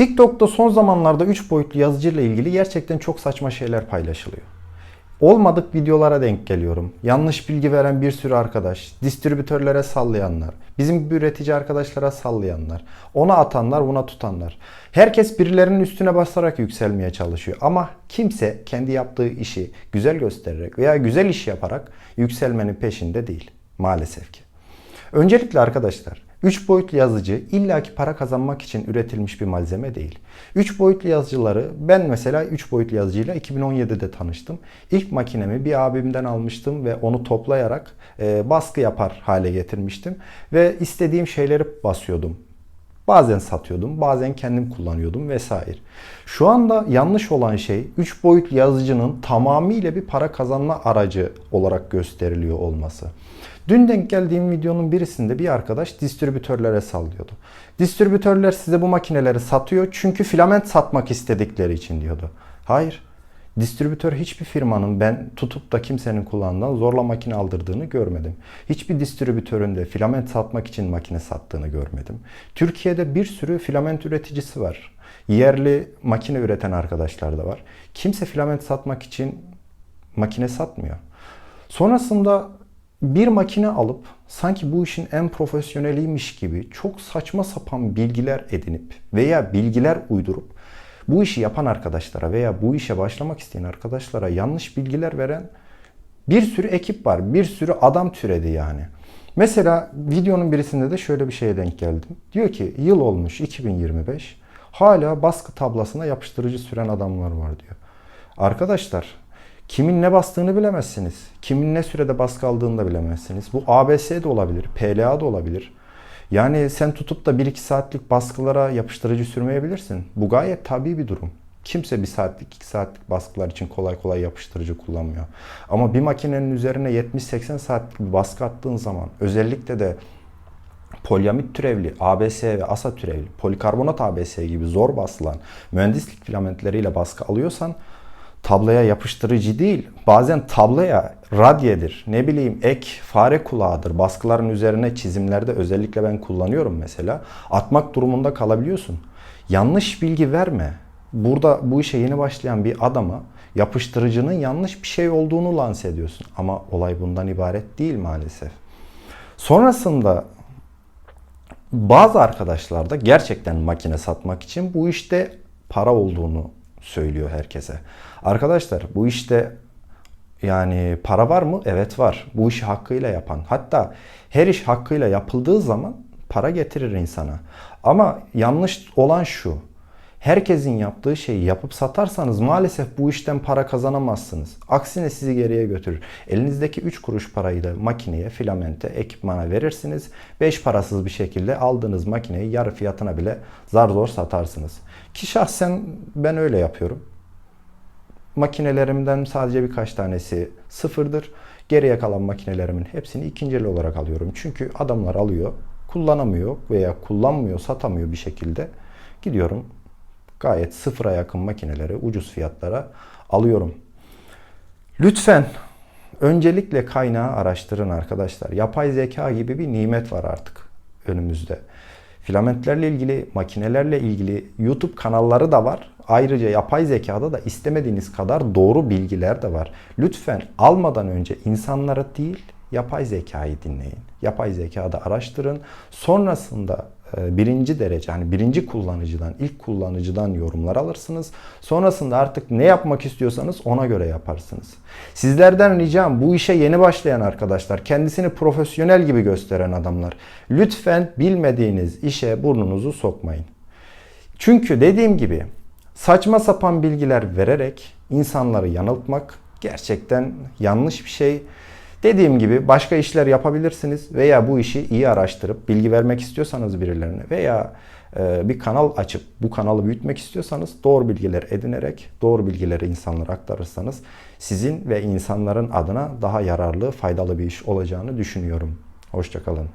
TikTok'ta son zamanlarda 3 boyutlu yazıcı ile ilgili gerçekten çok saçma şeyler paylaşılıyor. Olmadık videolara denk geliyorum. Yanlış bilgi veren bir sürü arkadaş, distribütörlere sallayanlar, bizim gibi üretici arkadaşlara sallayanlar, ona atanlar, buna tutanlar. Herkes birilerinin üstüne basarak yükselmeye çalışıyor ama kimse kendi yaptığı işi güzel göstererek veya güzel iş yaparak yükselmenin peşinde değil maalesef ki. Öncelikle arkadaşlar 3 boyutlu yazıcı illaki para kazanmak için üretilmiş bir malzeme değil. 3 boyutlu yazıcıları ben mesela 3 boyutlu yazıcıyla 2017'de tanıştım. İlk makinemi bir abimden almıştım ve onu toplayarak e, baskı yapar hale getirmiştim. Ve istediğim şeyleri basıyordum. Bazen satıyordum, bazen kendim kullanıyordum vesaire. Şu anda yanlış olan şey 3 boyutlu yazıcının tamamıyla bir para kazanma aracı olarak gösteriliyor olması. Dün denk geldiğim videonun birisinde bir arkadaş distribütörlere sallıyordu. Distribütörler size bu makineleri satıyor çünkü filament satmak istedikleri için diyordu. Hayır. Distribütör hiçbir firmanın ben tutup da kimsenin kulağından zorla makine aldırdığını görmedim. Hiçbir distribütörün de filament satmak için makine sattığını görmedim. Türkiye'de bir sürü filament üreticisi var. Yerli makine üreten arkadaşlar da var. Kimse filament satmak için makine satmıyor. Sonrasında bir makine alıp sanki bu işin en profesyoneliymiş gibi çok saçma sapan bilgiler edinip veya bilgiler uydurup bu işi yapan arkadaşlara veya bu işe başlamak isteyen arkadaşlara yanlış bilgiler veren bir sürü ekip var. Bir sürü adam türedi yani. Mesela videonun birisinde de şöyle bir şeye denk geldim. Diyor ki yıl olmuş 2025. Hala baskı tablasına yapıştırıcı süren adamlar var diyor. Arkadaşlar kimin ne bastığını bilemezsiniz. Kimin ne sürede baskı aldığını da bilemezsiniz. Bu ABS de olabilir, PLA da olabilir. Yani sen tutup da 1-2 saatlik baskılara yapıştırıcı sürmeyebilirsin. Bu gayet tabii bir durum. Kimse bir saatlik, 2 saatlik baskılar için kolay kolay yapıştırıcı kullanmıyor. Ama bir makinenin üzerine 70-80 saatlik bir baskı attığın zaman özellikle de polyamit türevli, ABS ve ASA türevli, polikarbonat ABS gibi zor basılan mühendislik filamentleriyle baskı alıyorsan tabloya yapıştırıcı değil, bazen tabloya radyedir, ne bileyim ek fare kulağıdır. Baskıların üzerine çizimlerde özellikle ben kullanıyorum mesela. Atmak durumunda kalabiliyorsun. Yanlış bilgi verme. Burada bu işe yeni başlayan bir adama yapıştırıcının yanlış bir şey olduğunu lanse ediyorsun. Ama olay bundan ibaret değil maalesef. Sonrasında bazı arkadaşlar da gerçekten makine satmak için bu işte para olduğunu söylüyor herkese. Arkadaşlar bu işte yani para var mı? Evet var. Bu işi hakkıyla yapan. Hatta her iş hakkıyla yapıldığı zaman para getirir insana. Ama yanlış olan şu. Herkesin yaptığı şeyi yapıp satarsanız maalesef bu işten para kazanamazsınız. Aksine sizi geriye götürür. Elinizdeki 3 kuruş parayı da makineye, filamente, ekipmana verirsiniz. 5 parasız bir şekilde aldığınız makineyi yarı fiyatına bile zar zor satarsınız. Ki şahsen ben öyle yapıyorum. Makinelerimden sadece birkaç tanesi sıfırdır. Geriye kalan makinelerimin hepsini ikinci olarak alıyorum. Çünkü adamlar alıyor, kullanamıyor veya kullanmıyor, satamıyor bir şekilde. Gidiyorum gayet sıfıra yakın makineleri ucuz fiyatlara alıyorum. Lütfen öncelikle kaynağı araştırın arkadaşlar. Yapay zeka gibi bir nimet var artık önümüzde. Filamentlerle ilgili, makinelerle ilgili YouTube kanalları da var. Ayrıca yapay zekada da istemediğiniz kadar doğru bilgiler de var. Lütfen almadan önce insanları değil, yapay zekayı dinleyin. Yapay zekada araştırın. Sonrasında birinci derece hani birinci kullanıcıdan ilk kullanıcıdan yorumlar alırsınız. Sonrasında artık ne yapmak istiyorsanız ona göre yaparsınız. Sizlerden ricam bu işe yeni başlayan arkadaşlar, kendisini profesyonel gibi gösteren adamlar lütfen bilmediğiniz işe burnunuzu sokmayın. Çünkü dediğim gibi saçma sapan bilgiler vererek insanları yanıltmak gerçekten yanlış bir şey. Dediğim gibi başka işler yapabilirsiniz veya bu işi iyi araştırıp bilgi vermek istiyorsanız birilerine veya e, bir kanal açıp bu kanalı büyütmek istiyorsanız doğru bilgiler edinerek doğru bilgileri insanlara aktarırsanız sizin ve insanların adına daha yararlı, faydalı bir iş olacağını düşünüyorum. Hoşçakalın.